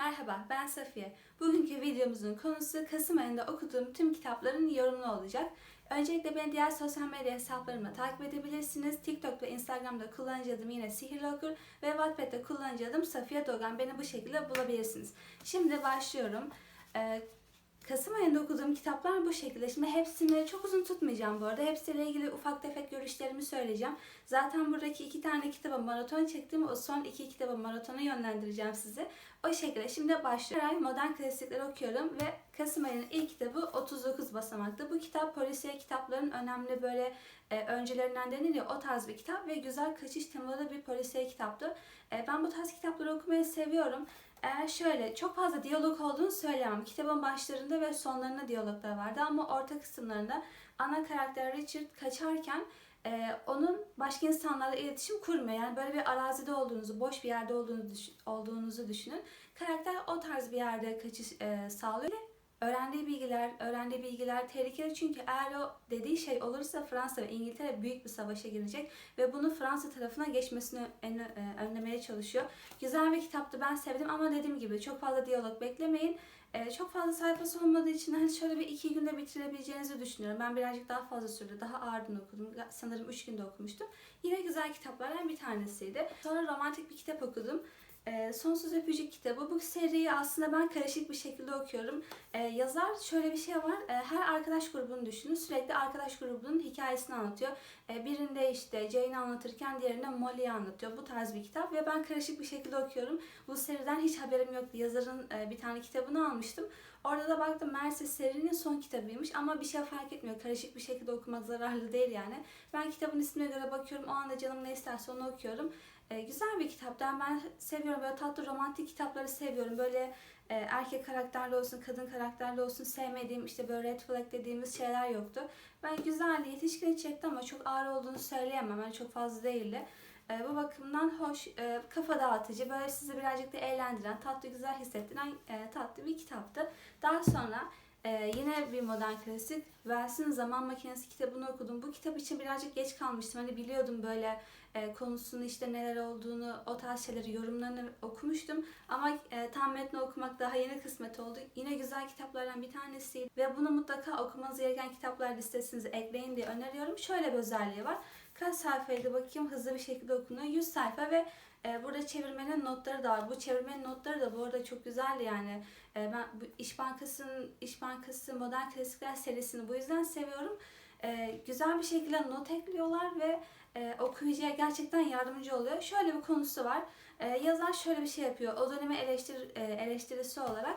Merhaba, ben Safiye. Bugünkü videomuzun konusu Kasım ayında okuduğum tüm kitapların yorumlu olacak. Öncelikle beni diğer sosyal medya hesaplarımla takip edebilirsiniz. TikTok ve Instagram'da kullanıcı adım yine Sihirli Okur ve Wattpad'de kullanıcı adım Safiye Dogan. Beni bu şekilde bulabilirsiniz. Şimdi başlıyorum. Ee, Kasım ayında okuduğum kitaplar bu şekilde. Şimdi hepsini çok uzun tutmayacağım bu arada. Hepsiyle ilgili ufak tefek görüşlerimi söyleyeceğim. Zaten buradaki iki tane kitaba maraton çektim. O son iki kitaba maratona yönlendireceğim sizi. O şekilde şimdi başlıyorum. Modern klasikleri okuyorum ve Kasım ayının ilk kitabı 39 basamakta. Bu kitap polisiye kitapların önemli böyle e, öncelerinden denir ya o tarz bir kitap ve güzel kaçış temalı bir polisiye kitaptı. E, ben bu tarz kitapları okumayı seviyorum. Eğer şöyle çok fazla diyalog olduğunu söyleyemem. Kitabın başlarında ve sonlarında diyaloglar vardı ama orta kısımlarında ana karakter Richard kaçarken e, onun başka insanlarla iletişim kurmuyor. Yani böyle bir arazide olduğunuzu, boş bir yerde olduğunu düşün- olduğunuzu düşünün. Karakter o tarz bir yerde kaçış e, sağlıyor. Öğrendiği bilgiler, öğrendiği bilgiler tehlikeli çünkü eğer o dediği şey olursa Fransa ve İngiltere büyük bir savaşa girecek ve bunu Fransa tarafına geçmesini e, önlemeye çalışıyor. Güzel bir kitaptı ben sevdim ama dediğim gibi çok fazla diyalog beklemeyin. Ee, çok fazla sayfası olmadığı için hani şöyle bir iki günde bitirebileceğinizi düşünüyorum. Ben birazcık daha fazla sürdü. Daha ağırdan okudum. Sanırım üç günde okumuştum. Yine güzel kitaplardan bir tanesiydi. Sonra romantik bir kitap okudum. Ee, Sonsuz Öpücük kitabı. Bu seriyi aslında ben karışık bir şekilde okuyorum. Ee, yazar şöyle bir şey var. Ee, her arkadaş grubunu düşünün. Sürekli arkadaş grubunun hikayesini anlatıyor. Ee, birinde işte Jane'i anlatırken diğerinde Molly'yi anlatıyor. Bu tarz bir kitap ve ben karışık bir şekilde okuyorum. Bu seriden hiç haberim yoktu. Yazarın e, bir tane kitabını almıştım. Orada da baktım meğerse serinin son kitabıymış ama bir şey fark etmiyor. Karışık bir şekilde okumak zararlı değil yani. Ben kitabın ismine göre bakıyorum. O anda canım ne isterse onu okuyorum. E, güzel bir kitaptan ben seviyorum. Böyle tatlı romantik kitapları seviyorum. Böyle e, erkek karakterli olsun, kadın karakterli olsun sevmediğim işte böyle red flag dediğimiz şeyler yoktu. Ben güzeldi, yetişkin çekti ama çok ağır olduğunu söyleyemem. Yani çok fazla değildi. E, bu bakımdan hoş, e, kafa dağıtıcı, böyle sizi birazcık da eğlendiren, tatlı güzel hissettiren e, tatlı bir kitaptı. Daha sonra e, yine bir modern klasik, Wells'in Zaman Makinesi kitabını okudum. Bu kitap için birazcık geç kalmıştım. Hani biliyordum böyle e, konusunu işte neler olduğunu, o tarz şeyleri, yorumlarını okumuştum. Ama tam metni okumak daha yeni kısmet oldu. Yine güzel kitaplardan bir tanesiydi. Ve bunu mutlaka okumanız gereken kitaplar listesinize ekleyin diye öneriyorum. Şöyle bir özelliği var. Kaç sayfaydı bakayım hızlı bir şekilde okunuyor. 100 sayfa ve e, burada çevirmenin notları da var. Bu çevirmenin notları da bu arada çok güzeldi yani. E, ben bu İş Bankası'nın İş Bankası Modern Klasikler serisini bu yüzden seviyorum. E, güzel bir şekilde not ekliyorlar ve e, okuyucuya gerçekten yardımcı oluyor. Şöyle bir konusu var. E, yazar şöyle bir şey yapıyor. O dönemi eleştir, e, eleştirisi olarak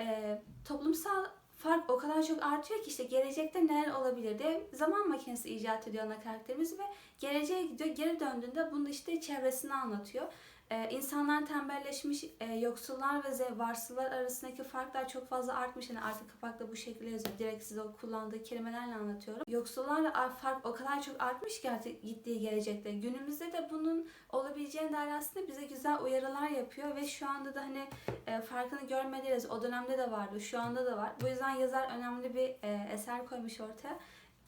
e, toplumsal fark o kadar çok artıyor ki işte gelecekte neler olabilir diye zaman makinesi icat ediyor ana karakterimiz ve geleceğe gidiyor. Geri döndüğünde bunu işte çevresini anlatıyor. Ee, insanlar tembelleşmiş, e, yoksullar ve varsıllar arasındaki farklar çok fazla artmış. Yani arka kapakta bu şekilde yazıyor. Direkt size o kullandığı kelimelerle anlatıyorum. Yoksullarla ar- fark o kadar çok artmış ki artık gittiği gelecekte. Günümüzde de bunun olabileceğine dair aslında bize güzel uyarılar yapıyor ve şu anda da hani e, farkını görmediriz. O dönemde de vardı, şu anda da var. Bu yüzden yazar önemli bir e, eser koymuş ortaya.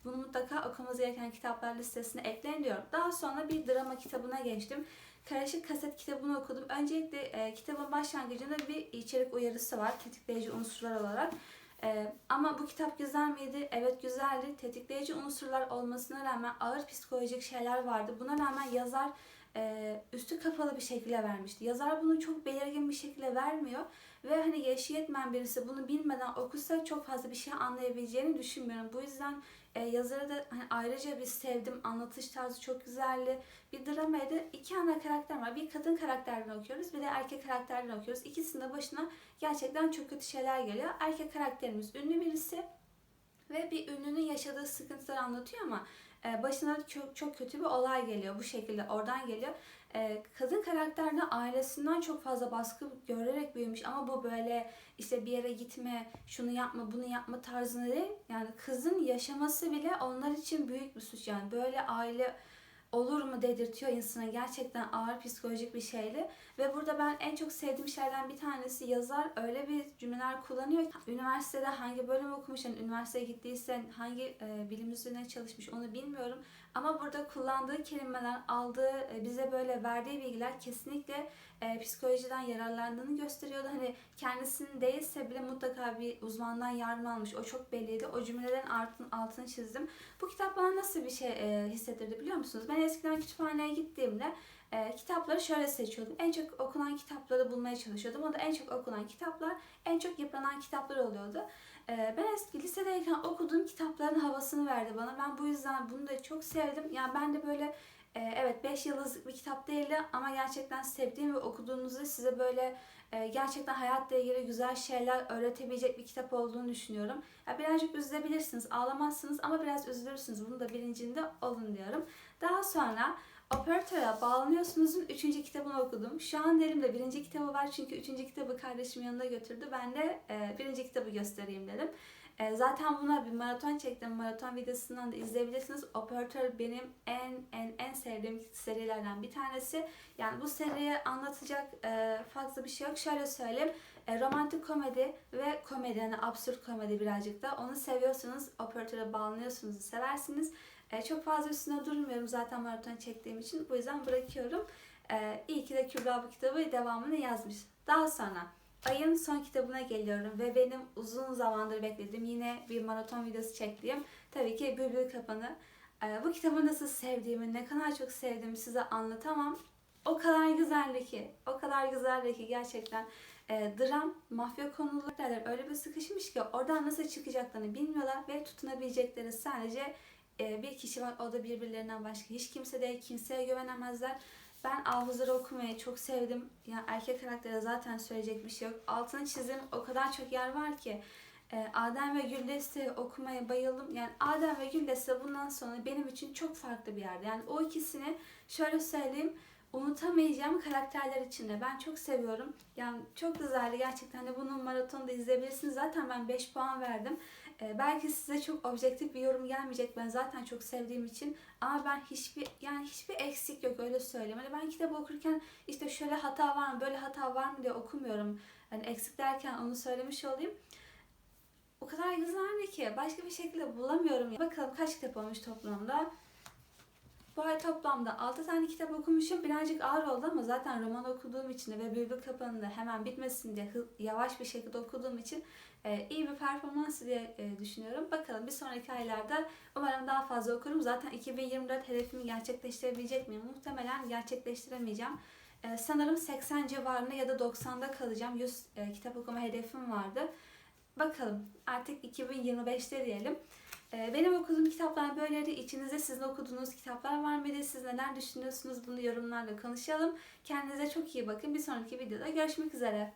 Bunu mutlaka okumanız gereken kitaplar listesine ekleyin diyorum. Daha sonra bir drama kitabına geçtim. Karışık Kaset kitabını okudum. Öncelikle e, kitabın başlangıcında bir içerik uyarısı var tetikleyici unsurlar olarak. E, ama bu kitap güzel miydi? Evet güzeldi. Tetikleyici unsurlar olmasına rağmen ağır psikolojik şeyler vardı. Buna rağmen yazar e, üstü kapalı bir şekilde vermişti. Yazar bunu çok belirgin bir şekilde vermiyor. Ve hani yaşı yetmeyen birisi bunu bilmeden okusa çok fazla bir şey anlayabileceğini düşünmüyorum. Bu yüzden e, yazarı da hani ayrıca bir sevdim. Anlatış tarzı çok güzeldi. Bir dramaydı. İki ana karakter var. Bir kadın karakterden okuyoruz. Bir de erkek karakterden okuyoruz. İkisinin de başına gerçekten çok kötü şeyler geliyor. Erkek karakterimiz ünlü birisi ve bir ünlünün yaşadığı sıkıntıları anlatıyor ama e, başına çok, çok kötü bir olay geliyor. Bu şekilde oradan geliyor. E, kadın karakter de ailesinden çok fazla baskı görerek büyümüş ama bu böyle işte bir yere gitme, şunu yapma, bunu yapma tarzında değil. Yani kızın yaşaması bile onlar için büyük bir suç. Yani böyle aile olur mu dedirtiyor insana gerçekten ağır psikolojik bir şeydi. Ve burada ben en çok sevdiğim şeylerden bir tanesi yazar öyle bir cümleler kullanıyor üniversitede hangi bölüm okumuş, yani üniversiteye gittiyse hangi e, bilim üzerine çalışmış onu bilmiyorum. Ama burada kullandığı kelimeler, aldığı, e, bize böyle verdiği bilgiler kesinlikle e, psikolojiden yararlandığını gösteriyordu. Hani kendisinin değilse bile mutlaka bir uzmandan yardım almış. O çok belliydi. O cümlelerin altın, altını çizdim. Bu kitap bana nasıl bir şey e, hissettirdi biliyor musunuz? Ben eskiden kütüphaneye gittiğimde e, kitapları şöyle seçiyordum. En çok okunan kitapları bulmaya çalışıyordum. O da en çok okunan kitaplar, en çok yıpranan kitaplar oluyordu. E, ben eski lisedeyken okuduğum kitapların havasını verdi bana. Ben bu yüzden bunu da çok sevdim. Yani ben de böyle e, evet 5 yıldızlık bir kitap değildi ama gerçekten sevdiğim ve okuduğunuzda size böyle e, gerçekten hayatla ilgili güzel şeyler öğretebilecek bir kitap olduğunu düşünüyorum. Ya birazcık üzülebilirsiniz, ağlamazsınız ama biraz üzülürsünüz. Bunu da bilincinde olun diyorum. Daha sonra Operatöre bağlanıyorsunuzun üçüncü kitabını okudum. Şu an elimde birinci kitabı var çünkü üçüncü kitabı kardeşim yanında götürdü. Ben de e, birinci kitabı göstereyim dedim. E, zaten buna bir maraton çektim. Maraton videosundan da izleyebilirsiniz. Operatör benim en en en sevdiğim serilerden bir tanesi. Yani bu seriye anlatacak e, fazla bir şey yok. Şöyle söyleyeyim. E, romantik komedi ve komedi yani absürt komedi birazcık da. Onu seviyorsanız operatöre bağlanıyorsunuz, seversiniz. E, çok fazla üstüne durmuyorum zaten maraton çektiğim için. Bu yüzden bırakıyorum. E, iyi ki de Kübra bu kitabı devamını yazmış. Daha sonra ayın son kitabına geliyorum ve benim uzun zamandır beklediğim yine bir maraton videosu çektiğim tabii ki Bülbül Kapanı. E, bu kitabı nasıl sevdiğimi, ne kadar çok sevdiğimi size anlatamam. O kadar güzeldi ki, o kadar güzeldi ki gerçekten e, dram, mafya konuları öyle bir sıkışmış ki oradan nasıl çıkacaklarını bilmiyorlar ve tutunabilecekleri sadece bir kişi var. O da birbirlerinden başka hiç kimse değil. Kimseye güvenemezler. Ben Ahuzar'ı okumayı çok sevdim. Yani erkek karaktere zaten söyleyecek bir şey yok. Altını çizim o kadar çok yer var ki. E, Adem ve Güldes'i okumaya bayıldım. Yani Adem ve Güldes'i bundan sonra benim için çok farklı bir yerde. Yani o ikisini şöyle söyleyeyim unutamayacağım karakterler içinde. Ben çok seviyorum. Yani çok güzeldi gerçekten de bunun maratonda izleyebilirsiniz. Zaten ben 5 puan verdim. Ee, belki size çok objektif bir yorum gelmeyecek. Ben zaten çok sevdiğim için. Ama ben hiçbir yani hiçbir eksik yok öyle söyleyeyim. Hani ben kitabı okurken işte şöyle hata var mı, böyle hata var mı diye okumuyorum. Hani eksik derken onu söylemiş olayım. O kadar güzeldi ki başka bir şekilde bulamıyorum. Bakalım kaç kitap olmuş toplamda. Bu ay toplamda 6 tane kitap okumuşum. Birazcık ağır oldu ama zaten roman okuduğum için ve Bülbül Kapanı'nda hemen bitmesin diye yavaş bir şekilde okuduğum için e, iyi bir performans diye e, düşünüyorum. Bakalım bir sonraki aylarda umarım daha fazla okurum. Zaten 2024 hedefimi gerçekleştirebilecek miyim? Muhtemelen gerçekleştiremeyeceğim. E, sanırım 80 civarında ya da 90'da kalacağım. 100 e, kitap okuma hedefim vardı. Bakalım artık 2025'te diyelim. Ee, Benim okuduğum kitaplar böyleydi. İçinizde sizin okuduğunuz kitaplar var mıydı? Siz neler düşünüyorsunuz? Bunu yorumlarla konuşalım. Kendinize çok iyi bakın. Bir sonraki videoda görüşmek üzere.